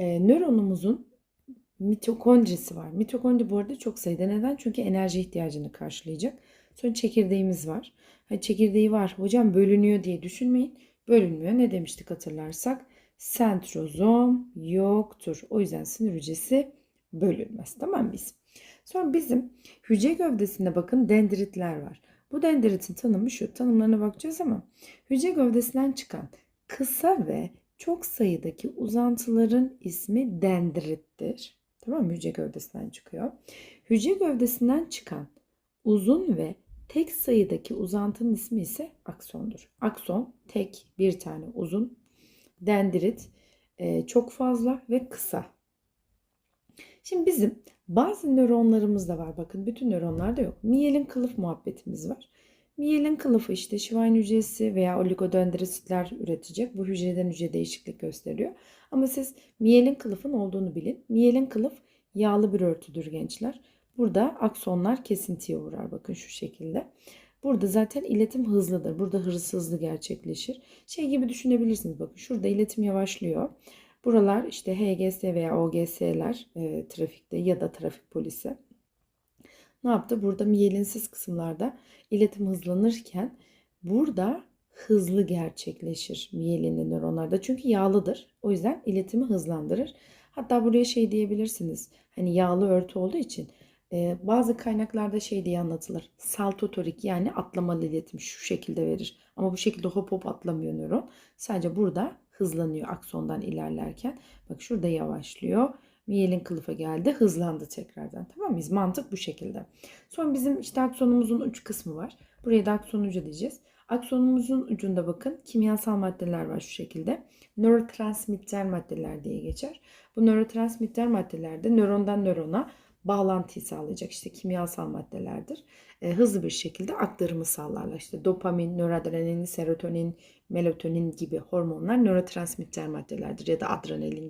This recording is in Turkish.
e, nöronumuzun mitokondrisi var. Mitokondri bu arada çok sayıda. Neden? Çünkü enerji ihtiyacını karşılayacak. Sonra çekirdeğimiz var. Ha, çekirdeği var. Hocam bölünüyor diye düşünmeyin. Bölünmüyor. Ne demiştik hatırlarsak? Sentrozom yoktur. O yüzden sinir hücresi bölünmez. Tamam biz. Sonra bizim hücre gövdesinde bakın dendritler var. Bu dendritin tanımı şu. Tanımlarına bakacağız ama hücre gövdesinden çıkan kısa ve çok sayıdaki uzantıların ismi dendrittir. Tamam mı? Hücre gövdesinden çıkıyor. Hücre gövdesinden çıkan uzun ve tek sayıdaki uzantının ismi ise aksondur. Akson tek bir tane uzun, dendrit e, çok fazla ve kısa. Şimdi bizim bazı nöronlarımız da var. Bakın bütün nöronlarda yok. Miyelin kılıf muhabbetimiz var. Miyelin kılıfı işte Schwein hücresi veya oligodendrositler üretecek. Bu hücreden hücre değişiklik gösteriyor. Ama siz miyelin kılıfın olduğunu bilin. Miyelin kılıf yağlı bir örtüdür gençler. Burada aksonlar kesintiye uğrar. Bakın şu şekilde. Burada zaten iletim hızlıdır. Burada hız hızlı gerçekleşir. Şey gibi düşünebilirsiniz. Bakın şurada iletim yavaşlıyor. Buralar işte HGS veya OGS'ler e, trafikte ya da trafik polisi. Ne yaptı? Burada miyelinsiz kısımlarda iletim hızlanırken burada hızlı gerçekleşir miyelinli nöronlarda. Çünkü yağlıdır. O yüzden iletimi hızlandırır. Hatta buraya şey diyebilirsiniz. Hani yağlı örtü olduğu için e, bazı kaynaklarda şey diye anlatılır. Saltotorik yani atlamalı iletim şu şekilde verir. Ama bu şekilde hop hop atlamıyor nöron. Sadece burada hızlanıyor aksondan ilerlerken. Bak şurada yavaşlıyor. Miyelin kılıfa geldi. Hızlandı tekrardan. Tamam mıyız? Mantık bu şekilde. Sonra bizim işte aksonumuzun uç kısmı var. Buraya da akson ucu diyeceğiz. Aksonumuzun ucunda bakın kimyasal maddeler var şu şekilde. Nörotransmitter maddeler diye geçer. Bu nörotransmitter maddelerde nörondan nörona bağlantıyı sağlayacak işte kimyasal maddelerdir. E, hızlı bir şekilde aktarımı sağlarlar. İşte dopamin, noradrenalin, serotonin, melatonin gibi hormonlar nörotransmitter maddelerdir ya da adrenalin